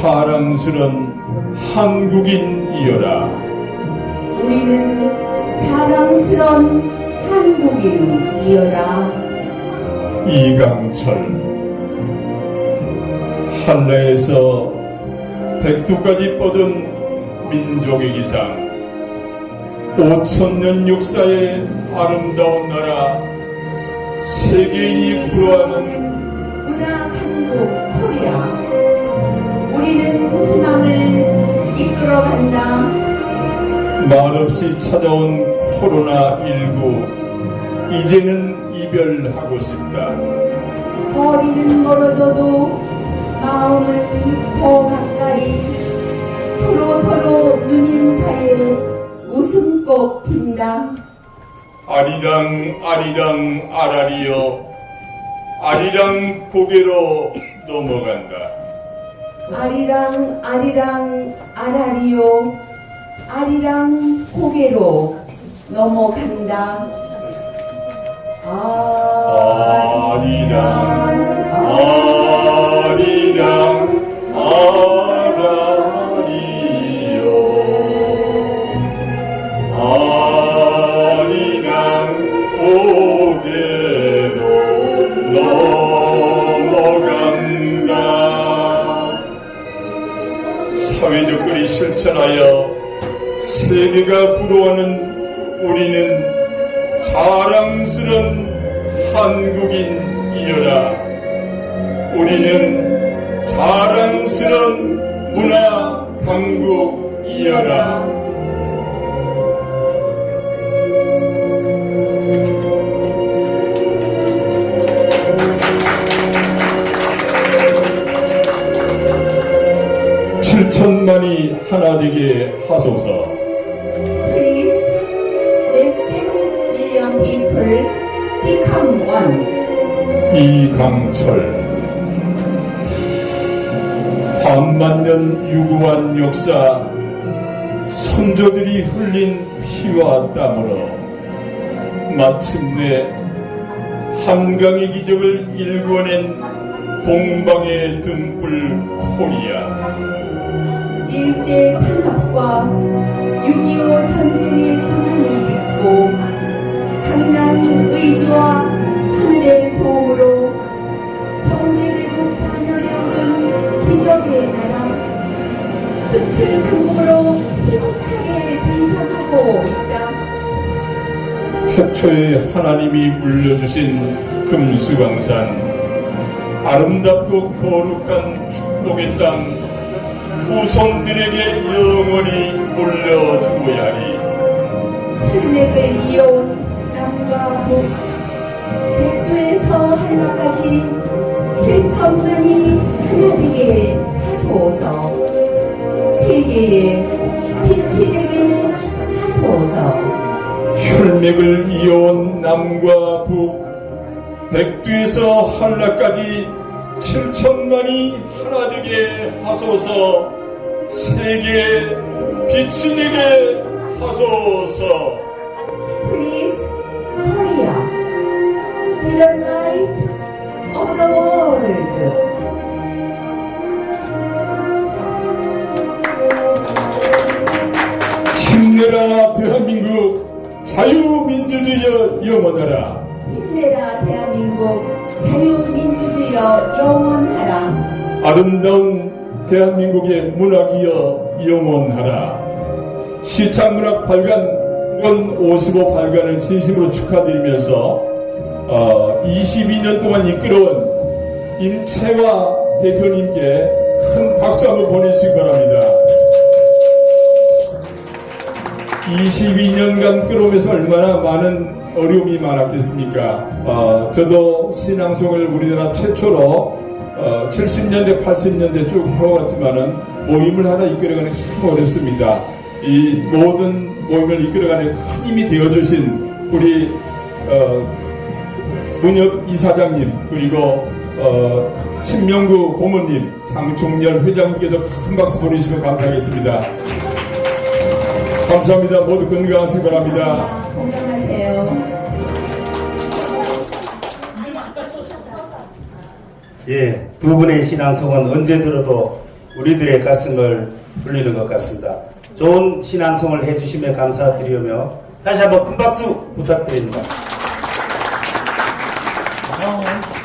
자랑스런 한국인이여라. 우리는 자랑스런 한국인이여라. 이강철 한라에서 백두까지 뻗은 민족의 기상 5천년 역사의 아름다운 나라 세계인이 부러워하는 문화 한국 코리아. 말없이 찾아온 코로나19 이제는 이별하고 싶다. 거리는 멀어져도 마음은 더 가까이. 서로 서로 눈인사에 웃음꽃 핀다. 아리랑 아리랑 아라리여 아리랑 고개로 넘어간다. 아리랑 아리랑 아라리요 아리랑 고개로 넘어간다. 아리랑 아리랑 아라리요. 아리랑 고개로 넘어간다. 사회적 거리 실천하여 세계가 부러워하는 우리는 자랑스런 한국인이여라. 우리는 자랑스런 문화 강국이여라. 칠천만이 하나 되게 하소서 이강철. 반만 년 유구한 역사 선조들이 흘린 피와 땀으로 마침내 한강의 기적을 일궈낸 동방의 등불 코리아. 일제 탄압과 6.25 전쟁의 최초의 하나님이 물려주신 금수강산 아름답고 거룩한 축복의 땅 후손들에게 영원히 물려주어야 하리. 혈맥을 이어온 남과 북 백두에서 한라까지 칠천만이 북 백두에서 한라까지 칠천만이 하나 되게 하소서 세계에 빛이 되게 하소서. Please Korea be the light of the world. 힘내라 대한민국. 자유민주주의 영원하라 힘내라 대한민국 자유민주주의여 영원하라 아름다운 대한민국의 문학이여 영원하라 시창문학 발간 원55 발간을 진심으로 축하드리면서 어, 22년 동안 이끌어온 임채화 대표님께 큰 박수 한번 보내주시기 바랍니다. 22년간 끌어오면서 얼마나 많은 어려움이 많았겠습니까? 어, 저도 신앙송을 우리나라 최초로 어, 70년대, 80년대 쭉 해왔지만은 모임을 하나 이끌어가는 게참 어렵습니다. 이 모든 모임을 이끌어가는 큰 힘이 되어주신 우리 어, 문혁 이사장님 그리고 어, 신명구 고모님 장종렬 회장님께도 큰 박수 보내주시면 감사하겠습니다. 감사합니다. 모두 건강하시기 바랍니다. 건강하세요. 예, 두 분의 신앙송은 언제 들어도 우리들의 가슴을 울리는 것 같습니다. 좋은 신앙송을 해주시며 감사드리며 다시 한번 큰 박수 부탁드립니다.